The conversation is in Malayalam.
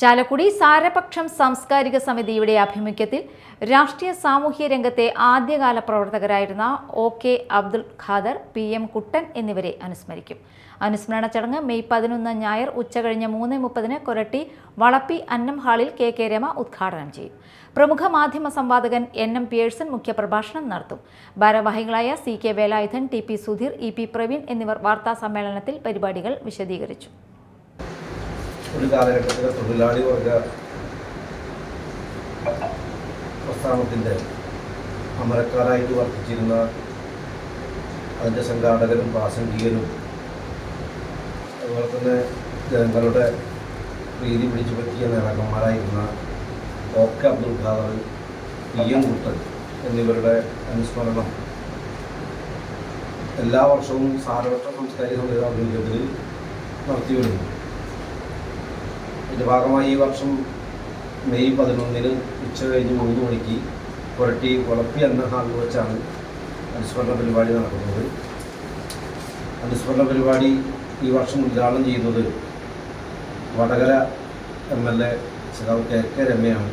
ചാലക്കുടി സാരപക്ഷം സാംസ്കാരിക സമിതിയുടെ ആഭിമുഖ്യത്തിൽ രാഷ്ട്രീയ സാമൂഹ്യ രംഗത്തെ ആദ്യകാല പ്രവർത്തകരായിരുന്ന O K Abdul Khader P M Kuttan എന്നിവരെ അനുസ്മരിക്കും. അനുസ്മരണ ചടങ്ങ് മെയ് പതിനൊന്ന് ഞായർ ഉച്ചകഴിഞ്ഞ് മൂന്ന് മുപ്പതിന് കൊരട്ടി വളപ്പി അന്നം ഹാളിൽ കെ കെ രമ ഉദ്ഘാടനം ചെയ്യും. പ്രമുഖ മാധ്യമ സംവാദകൻ എൻ എം പിയേഴ്സൺ മുഖ്യപ്രഭാഷണം നടത്തും. ഭാരവാഹികളായ C K Velayudhan T P Sudheer E P Praveen എന്നിവർ വാർത്താ സമ്മേളനത്തിൽ പരിപാടികൾ വിശദീകരിച്ചു. ഒരു കാലഘട്ടത്തിലെ തൊഴിലാളി വർഗ പ്രസ്ഥാനത്തിന്റെ അമരക്കാരായിട്ട് വർദ്ധിച്ചിരുന്ന അതിന്റെ സംഘാടകരും പ്രാസംഗികരും അതുപോലെ തന്നെ ജനങ്ങളുടെ പ്രീതി പിടിച്ചു പറ്റിയ നേതാക്കന്മാരായിരുന്ന O K Abdul Khader P M Kuttan എന്നിവരുടെ അനുസ്മരണം എല്ലാ വർഷവും സാരവട്ട സംസ്കാരിക സംവിധാനത്തിൽ നടത്തിവരുന്നു. നടത്തി വരുന്നു ഇതിന്റെ ഭാഗമായി ഈ വർഷം മെയ് പതിനൊന്നിന് ഉച്ച കഴിഞ്ഞ് മൂന്ന് മണിക്ക് പുരട്ടി കുളപ്പി എന്ന ഹാളിൽ വെച്ചാണ് അനുസ്മരണ പരിപാടി നടക്കുന്നത്. അനുസ്മരണ പരിപാടി ഈ വർഷം ഉദ്ഘാടനം ചെയ്യുന്നത് വടകര എം എൽ എ സഖാവ് കെ കെ രമയാണ്.